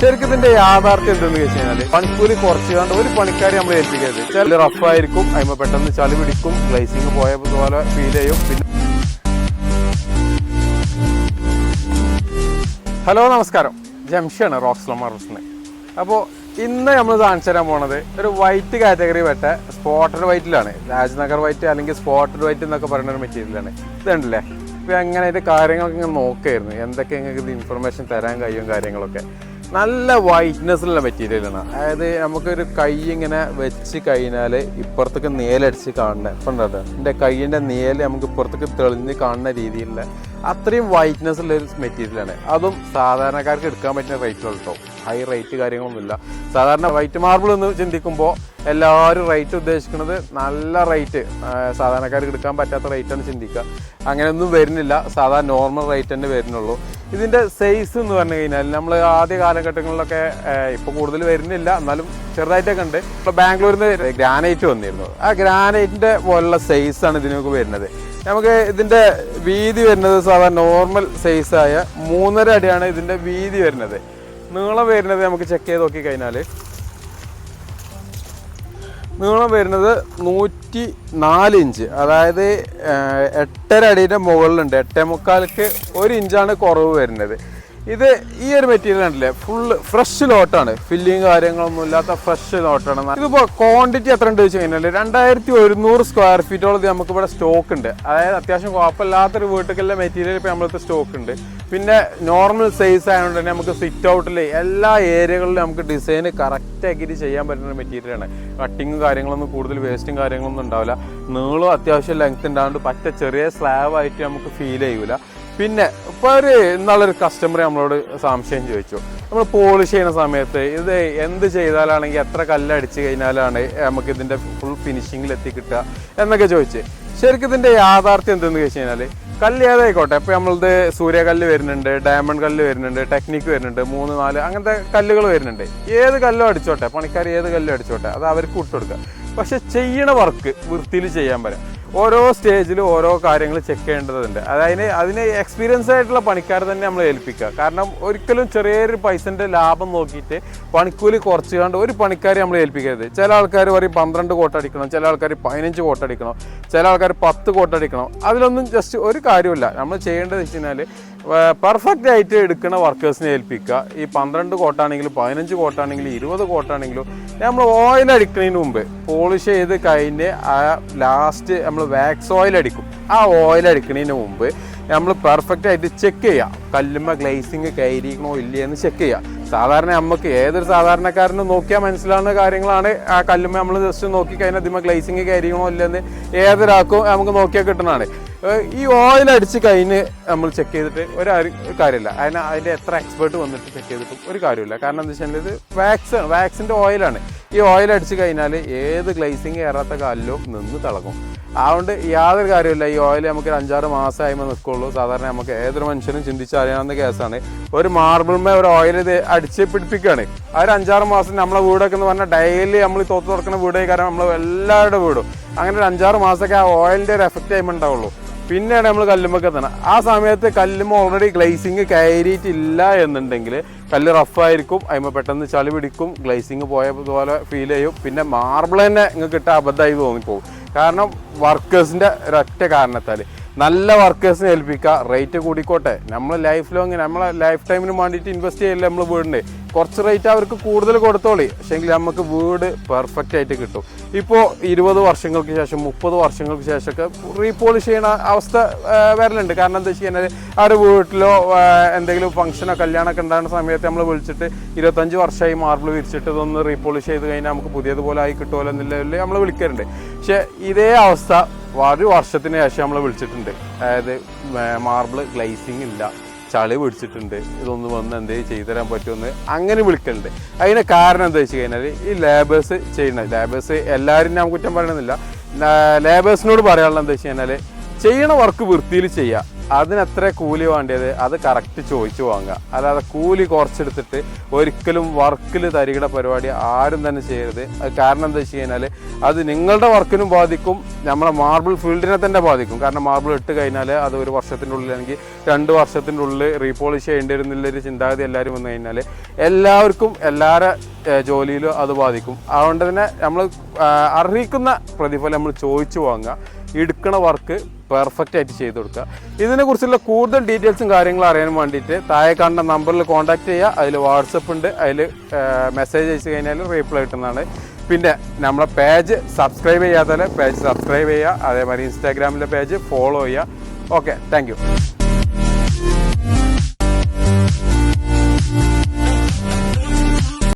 ശരിക്കും യാഥാർത്ഥ്യം എന്തെന്ന് വെച്ച് കഴിഞ്ഞാൽ പണിക്കൂലി കുറച്ച് കണ്ട് ഒരു പണിക്കാരെ നമ്മൾ ഏൽപ്പിക്കരുത്. ചില റഫായിരിക്കും അതിമ പെട്ടെന്ന് ചളി പിടിക്കും ഗ്ലൈസിങ് പോയ പോലെ ഫീൽ ചെയ്യും. പിന്നെ ഹലോ നമസ്കാരം. ജംഷാണ് റോക്സ് ലമാർസിന് അപ്പോ ഇന്ന് നമ്മൾ കാണിച്ചു തരാൻ പോണത് ഒരു വൈറ്റ് കാറ്റഗറി പെട്ട സ്പോട്ടഡ് വൈറ്റിലാണ് രാജ്നഗർ വൈറ്റ് അല്ലെങ്കിൽ സ്പോട്ടഡ് വൈറ്റ് എന്നൊക്കെ പറയുന്ന ഒരു മെറ്റീരിയലാണ് ഇതുണ്ടല്ലേ? ഇപ്പം എങ്ങനെ അതിന്റെ കാര്യങ്ങളൊക്കെ ഇങ്ങനെ നോക്കായിരുന്നു. എന്തൊക്കെ നിങ്ങൾക്ക് ഇത് ഇൻഫർമേഷൻ തരാൻ കഴിയും കാര്യങ്ങളൊക്കെ. നല്ല വൈറ്റ്നെസ്സുള്ള മെറ്റീരിയലാണ് അതായത് നമുക്കൊരു കൈ ഇങ്ങനെ വെച്ച് കഴിഞ്ഞാൽ ഇപ്പുറത്തേക്ക് നേലടിച്ച് കാണുന്നത് ഇപ്പം ഉണ്ടോ എന്റെ കൈയിന്റെ നേൽ നമുക്ക് ഇപ്പുറത്തേക്ക് തെളിഞ്ഞ് കാണുന്ന രീതിയിലുള്ള അത്രയും വൈറ്റ്നെസ് ഉള്ള ഒരു മെറ്റീരിയലാണ് അതും സാധാരണക്കാർക്ക് എടുക്കാൻ പറ്റുന്ന റേറ്റുകൾ കേട്ടോ ഹൈ റേറ്റ് കാര്യങ്ങളൊന്നുമില്ല. സാധാരണ വൈറ്റ് മാർബിൾ എന്ന് ചിന്തിക്കുമ്പോൾ എല്ലാവരും റേറ്റ് ഉദ്ദേശിക്കുന്നത് നല്ല റേറ്റ് സാധാരണക്കാർക്ക് എടുക്കാൻ പറ്റാത്ത റേറ്റ് ആണ് ചിന്തിക്കുക. അങ്ങനെയൊന്നും വരുന്നില്ല. സാധാരണ നോർമൽ റേറ്റ് തന്നെ വരുന്നുള്ളൂ. ഇതിന്റെ സൈസ് എന്ന് പറഞ്ഞു കഴിഞ്ഞാൽ നമ്മൾ ആദ്യ കാലഘട്ടങ്ങളിലൊക്കെ ഇപ്പോൾ കൂടുതൽ വരുന്നില്ല. എന്നാലും ചെറുതായിട്ടൊക്കെ ഉണ്ട്. ഇപ്പോൾ ബാംഗ്ലൂരിൽ നിന്ന് ഗ്രാനൈറ്റ് വന്നിരുന്നു. ആ ഗ്രാനൈറ്റിന്റെ പോലുള്ള സൈസാണ് ഇതിനൊക്കെ വരുന്നത്. നമുക്ക് ഇതിന്റെ വീതി വരുന്നത് സാധാരണ നോർമൽ സൈസായ മൂന്നര അടിയാണ് ഇതിന്റെ വീതി വരുന്നത്. നീളം വരുന്നത് നമുക്ക് ചെക്ക് ചെയ്ത് നോക്കി കഴിഞ്ഞാൽ നീളം വരുന്നത് നൂറ്റി നാല് ഇഞ്ച്. അതായത് എട്ടര അടിയുടെ മുകളിലുണ്ട്. എട്ടേ മുക്കാൽക്ക് ഒരു ഇഞ്ചാണ് കുറവ് വരുന്നത്. ഇത് ഈ ഒരു മെറ്റീരിയൽ ഉണ്ടല്ലേ ഫുള്ള് ഫ്രഷ് ലോട്ടാണ് ഫില്ലിങ് കാര്യങ്ങളൊന്നും ഇല്ലാത്ത ഫ്രഷ് ലോട്ടാണ് ഇതിപ്പോൾ ക്വാണ്ടിറ്റി എത്ര ഉണ്ട് വെച്ച് കഴിഞ്ഞാൽ രണ്ടായിരത്തി ഒരുന്നൂറ് സ്ക്വയർ ഫീറ്റോളം നമുക്ക് ഇവിടെ സ്റ്റോക്ക് ഉണ്ട്. അതായത് അത്യാവശ്യം കുഴപ്പമില്ലാത്തൊരു വീട്ടിലെ മെറ്റീരിയൽ ഇപ്പൊ നമ്മളത്തെ സ്റ്റോക്ക് ഉണ്ട്. പിന്നെ നോർമൽ സൈസ് ആയതുകൊണ്ട് തന്നെ നമുക്ക് സിറ്റ് ഔട്ടിൽ എല്ലാ ഏരിയകളിലും നമുക്ക് ഡിസൈൻ കറക്റ്റ് ആക്കിയിട്ട് ചെയ്യാൻ പറ്റുന്ന മെറ്റീരിയൽ ആണ്. കട്ടിങ്ങും കാര്യങ്ങളൊന്നും കൂടുതൽ വേസ്റ്റും കാര്യങ്ങളൊന്നും ഉണ്ടാവില്ല. നീളം അത്യാവശ്യം ലെങ്ത് ഉണ്ടാകുകൊണ്ട് പറ്റ ചെറിയ സ്ലാബ് ആയിട്ട് നമുക്ക് ഫീൽ ചെയ്യൂല. പിന്നെ ഇപ്പോൾ ഒരു ഇന്നാളൊരു കസ്റ്റമർ നമ്മളോട് സംശയം ചോദിച്ചു. നമ്മൾ പോളിഷ് ചെയ്യുന്ന സമയത്ത് ഇത് എന്ത് ചെയ്താലാണെങ്കിൽ എത്ര കല്ലടിച്ച് കഴിഞ്ഞാലാണ് നമുക്ക് ഇതിന്റെ ഫുൾ ഫിനിഷിങ്ങിൽ എത്തിക്കിട്ടുക എന്നൊക്കെ ചോദിച്ച്. ശരിക്കും ഇതിന്റെ യാഥാർത്ഥ്യം എന്തെന്ന് വെച്ച് കഴിഞ്ഞാൽ കല്ല് ഏതായിക്കോട്ടെ? ഇപ്പോൾ നമ്മളത് സൂര്യകല്ല് വരുന്നുണ്ട് ഡയമണ്ട് കല്ല് വരുന്നുണ്ട് ടെക്നിക്ക് വരുന്നുണ്ട് മൂന്ന് നാല് അങ്ങനത്തെ കല്ലുകൾ വരുന്നുണ്ട്. ഏത് കല്ലും അടിച്ചോട്ടെ? പണിക്കാർ ഏത് കല്ലും അടിച്ചോട്ടെ? അത് അവർക്ക് വിട്ടുകൊടുക്കുക പക്ഷെ ചെയ്യണ വർക്ക് വൃത്തിയിൽ ചെയ്യാൻ പറ്റും. ഓരോ സ്റ്റേജിലും ഓരോ കാര്യങ്ങൾ ചെക്ക് ചെയ്യേണ്ടതുണ്ട്. അതായത് അതിന് എക്സ്പീരിയൻസ് ആയിട്ടുള്ള പണിക്കാർ തന്നെ നമ്മൾ ഏൽപ്പിക്കുക. കാരണം ഒരിക്കലും ചെറിയൊരു പൈസന്റെ ലാഭം നോക്കിയിട്ട് പണിക്കൂലി കുറച്ച് കണ്ട് ഒരു പണിക്കാരെ നമ്മൾ ഏൽപ്പിക്കരുത്. ചില ആൾക്കാർ പറയും പന്ത്രണ്ട് കോട്ടടിക്കണം ചില ആൾക്കാർ പതിനഞ്ച് കോട്ടടിക്കണം ചില ആൾക്കാർ പത്ത് കോട്ടടിക്കണം അതിലൊന്നും ജസ്റ്റ് ഒരു കാര്യമില്ല നമ്മൾ ചെയ്യേണ്ടത് വെച്ച് കഴിഞ്ഞാൽ പെർഫെക്റ്റ് ആയിട്ട് എടുക്കുന്ന വർക്കേഴ്സിനെ ഏൽപ്പിക്കുക. ഈ പന്ത്രണ്ട് കോട്ടാണെങ്കിലും പതിനഞ്ച് കോട്ടാണെങ്കിലും ഇരുപത് കോട്ടാണെങ്കിലും നമ്മൾ ഓയിൽ അടിക്കുന്നതിന് മുമ്പ് പോളിഷ് ചെയ്ത് കഴിഞ്ഞ് ആ ലാസ്റ്റ് നമ്മൾ വാക്സ് ഓയിൽ അടിക്കും. ആ ഓയിൽ അടിക്കുന്നതിന് മുമ്പ് നമ്മൾ പെർഫെക്റ്റ് ആയിട്ട് ചെക്ക് ചെയ്യാം കല്ലുമ്മ ഗ്ലേസിങ് കയറിക്കണോ ഇല്ലേ എന്ന് ചെക്ക് ചെയ്യാം സാധാരണ നമുക്ക് ഏതൊരു സാധാരണക്കാരനും നോക്കിയാൽ മനസ്സിലാവുന്ന കാര്യങ്ങളാണ്. ആ കല്ലുമ്മ നമ്മൾ ജസ്റ്റ് നോക്കി കഴിഞ്ഞാൽ ഇതിമ്മ ഗ്ലേസിങ് കയറിക്കണോ ഇല്ലെന്ന് ഏതൊരാൾക്കും നമുക്ക് നോക്കിയാൽ കിട്ടുന്നതാണ്. ഈ ഓയിൽ അടിച്ച് കഴിഞ്ഞ് നമ്മൾ ചെക്ക് ചെയ്തിട്ട് ഒരു കാര്യമില്ല. അതിന് അതിന്റെ എത്ര എക്സ്പേർട്ട് വന്നിട്ട് ചെക്ക് ചെയ്തിട്ടും ഒരു കാര്യമില്ല. കാരണം എന്താ വെച്ചാൽ ഇത് വാക്സ് വാക്സിന്റെ ഓയിലാണ് ഈ ഓയിൽ അടിച്ച് കഴിഞ്ഞാൽ ഏത് ഗ്ലേസിങ് കയറാത്ത കാലിലും നിന്ന് തിളങ്ങും. അതുകൊണ്ട് യാതൊരു കാര്യമില്ല ഈ ഓയിൽ നമുക്ക് ഒരു അഞ്ചാറ് മാസം ആയുമ്പോൾ നിൽക്കുള്ളൂ സാധാരണ നമുക്ക് ഏതൊരു മനുഷ്യനും ചിന്തിച്ചറിയാവുന്ന കേസാണ് ഒരു മാർബിൾമേ ഒരു ഓയിൽ ഇത് അടിച്ച് പിടിപ്പിക്കുകയാണ്. ആ ഒരു അഞ്ചാറ് മാസം നമ്മളെ വീടൊക്കെ എന്ന് പറഞ്ഞാൽ ഡെയിലി നമ്മൾ തോത്ത് തുറക്കുന്ന വീടേ കാരണം നമ്മൾ എല്ലാവരുടെ വീടും. അങ്ങനെ ഒരു അഞ്ചാറ് മാസമൊക്കെ ആ ഓയിലിന്റെ ഒരു എഫക്റ്റ് ആയി ഉണ്ടാവുള്ളൂ. പിന്നെയാണ് നമ്മൾ കല്ലുമ്പൊക്കെ എത്തണം. ആ സമയത്ത് കല്ലുമ്പ് ഓൾറെഡി ഗ്ലേസിങ് കയറിയിട്ടില്ല എന്നുണ്ടെങ്കിൽ കല്ല് റഫായിരിക്കും അതിമ്മ പെട്ടെന്ന് ചളി പിടിക്കും. ഗ്ലേസിങ് പോയ പോലെ ഫീൽ ചെയ്യും. പിന്നെ മാർബിൾ തന്നെ നിങ്ങൾക്ക് കിട്ടാൻ അബദ്ധമായി തോന്നിപ്പോകും കാരണം വർക്കേഴ്സിന്റെ ഒരൊറ്റ കാരണത്താൽ നല്ല വർക്കേഴ്സിനെ ഏൽപ്പിക്കുക റേറ്റ് കൂടിക്കോട്ടെ. നമ്മൾ ലൈഫ് ലോങ് നമ്മളെ ലൈഫ് ടൈമിന് വേണ്ടിയിട്ട് ഇൻവെസ്റ്റ് ചെയ്യില്ല നമ്മൾ വീടിന്റെ കുറച്ച് റേറ്റ് അവർക്ക് കൂടുതൽ കൊടുത്തോളി. പക്ഷേങ്കിൽ നമുക്ക് വീട് പെർഫെക്റ്റ് ആയിട്ട് കിട്ടും. ഇപ്പോൾ ഇരുപത് വർഷങ്ങൾക്ക് ശേഷം മുപ്പത് വർഷങ്ങൾക്ക് ശേഷമൊക്കെ റീപോളിഷ് ചെയ്യുന്ന അവസ്ഥ വരലുണ്ട്. കാരണം എന്താ വെച്ച് കഴിഞ്ഞാൽ ആ ഒരു വീട്ടിലോ എന്തെങ്കിലും ഫംഗ്ഷനോ കല്യാണമൊക്കെ ഉണ്ടാകുന്ന സമയത്ത് നമ്മൾ വിളിച്ചിട്ട് ഇരുപത്തഞ്ച് വർഷമായി മാർബിൾ വിരിച്ചിട്ട് ഇതൊന്ന് റീപോളിഷ് ചെയ്ത് കഴിഞ്ഞാൽ നമുക്ക് പുതിയതുപോലെ ആയി കിട്ടുമല്ലോ എന്നുള്ള നമ്മൾ വിളിക്കാറുണ്ട്. പക്ഷേ ഇതേ അവസ്ഥ ഒരു വർഷത്തിന് ശേഷം നമ്മൾ വിളിച്ചിട്ടുണ്ട്. അതായത് മാർബിൾ ഗ്ലൈസിങ് ഇല്ല. ചളി പിടിച്ചിട്ടുണ്ട്. ഇതൊന്ന് വന്ന് എന്തെങ്കിലും ചെയ്തു തരാൻ പറ്റുമെന്ന് അങ്ങനെ വിളിക്കലുണ്ട്. അതിന് കാരണം എന്താ വെച്ച് കഴിഞ്ഞാൽ ഈ ലേബേഴ്സ് ചെയ്യുന്ന ലേബേഴ്സ് എല്ലാവരും ഞാൻ കുറ്റം പറയണമെന്നില്ല ലേബേഴ്സിനോട് പറയാനുള്ള എന്താ വെച്ച് കഴിഞ്ഞാൽ ചെയ്യണ വർക്ക് വൃത്തിയിൽ ചെയ്യുക. അതിന് എത്ര കൂലി വേണ്ടിയത്? അത് കറക്റ്റ് ചോദിച്ചു വാങ്ങുക. അല്ലാതെ കൂലി കുറച്ചെടുത്തിട്ട് ഒരിക്കലും വർക്കിൽ തരികിട പരിപാടി ആരും തന്നെ ചെയ്യരുത്. കാരണം എന്താ വെച്ച് കഴിഞ്ഞാൽ അത് നിങ്ങളുടെ വർക്കിനും ബാധിക്കും നമ്മുടെ മാർബിൾ ഫീൽഡിനെ തന്നെ ബാധിക്കും. കാരണം മാർബിൾ ഇട്ട് കഴിഞ്ഞാൽ അത് ഒരു വർഷത്തിന്റെ ഉള്ളിൽ അല്ലെങ്കിൽ രണ്ട് വർഷത്തിന്റെ ഉള്ളിൽ റീപോളിഷ് ചെയ്യേണ്ടി വരുന്നില്ലൊരു ചിന്താഗതി എല്ലാവരും വന്നു കഴിഞ്ഞാൽ എല്ലാവർക്കും എല്ലാവരുടെ ജോലിയിലും അത് ബാധിക്കും. അതുകൊണ്ട് തന്നെ നമ്മൾ അർഹിക്കുന്ന പ്രതിഫലം നമ്മൾ ചോദിച്ചു വാങ്ങുക. എടുക്കണ വർക്ക് പെർഫെക്റ്റ് ആയിട്ട് ചെയ്ത് കൊടുക്കുക. ഇതിനെക്കുറിച്ചുള്ള കൂടുതൽ ഡീറ്റെയിൽസും കാര്യങ്ങളും അറിയാൻ വേണ്ടിയിട്ട് താഴെ കാണുന്ന നമ്പറിൽ കോൺടാക്ട് ചെയ്യുക. അതിൽ വാട്സപ്പ് ഉണ്ട്. അതിൽ മെസ്സേജ് അയച്ചു കഴിഞ്ഞാൽ റീപ്ലൈ കിട്ടുന്നതാണ്. പിന്നെ നമ്മളെ പേജ് സബ്സ്ക്രൈബ് ചെയ്യാത്തവരെ പേജ് സബ്സ്ക്രൈബ് ചെയ്യുക. അതേമാതിരി ഇൻസ്റ്റാഗ്രാമിലെ പേജ് ഫോളോ ചെയ്യുക. Okay thank